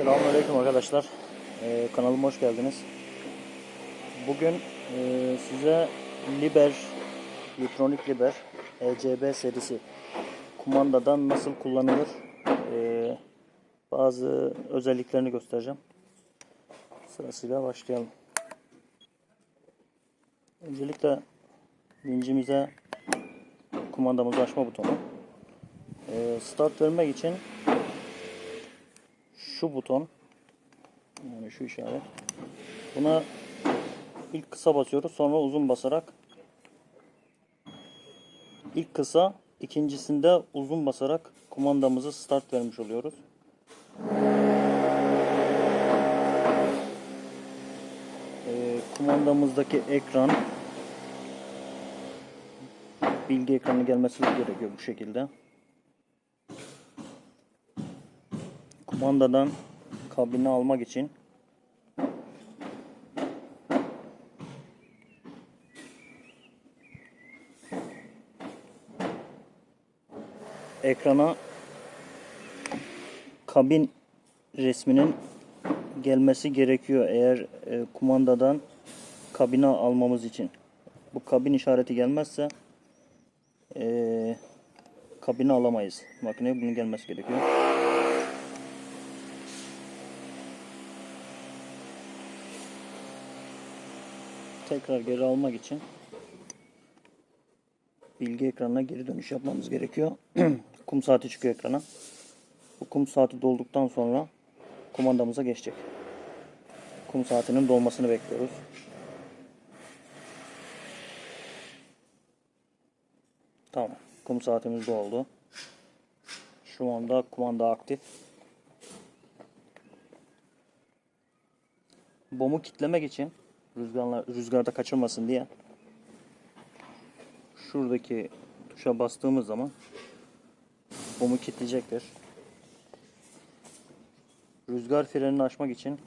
Selamünaleyküm arkadaşlar. Ee, kanalıma hoş geldiniz. Bugün e, size Liber, Eutronic Liber ECB serisi kumandadan nasıl kullanılır e, bazı özelliklerini göstereceğim. Sırasıyla başlayalım. Öncelikle vincimize kumandamızı açma butonu. E, start vermek için şu buton yani şu işaret buna ilk kısa basıyoruz sonra uzun basarak ilk kısa ikincisinde uzun basarak kumandamızı start vermiş oluyoruz. Ee, kumandamızdaki ekran bilgi ekranı gelmesi gerekiyor bu şekilde. Kumandadan kabini almak için ekrana kabin resminin gelmesi gerekiyor eğer e, kumandadan kabine almamız için. Bu kabin işareti gelmezse e, kabine alamayız. Makineye bunun gelmesi gerekiyor. Tekrar geri almak için bilgi ekranına geri dönüş yapmamız gerekiyor. kum saati çıkıyor ekrana. Bu kum saati dolduktan sonra kumandamıza geçecek. Kum saatinin dolmasını bekliyoruz. Tamam. Kum saatimiz doldu. Şu anda kumanda aktif. Bomu kitlemek için rüzgarla, rüzgarda kaçırmasın diye şuradaki tuşa bastığımız zaman bomu kilitleyecektir. Rüzgar frenini açmak için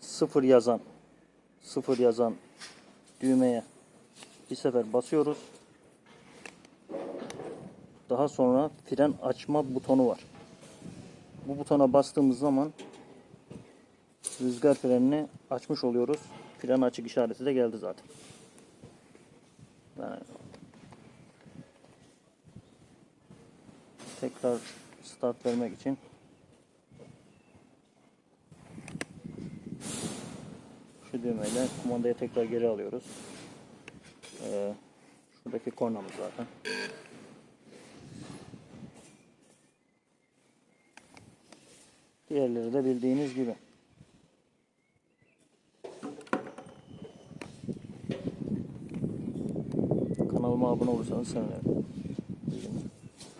sıfır yazan sıfır yazan düğmeye bir sefer basıyoruz. Daha sonra fren açma butonu var. Bu butona bastığımız zaman rüzgar frenini açmış oluyoruz. Fren açık işareti de geldi zaten. Yani tekrar start vermek için şu düğmeyle kumandayı tekrar geri alıyoruz. Ee, şuradaki kornamız zaten. Diğerleri de bildiğiniz gibi. 我妈不能我相亲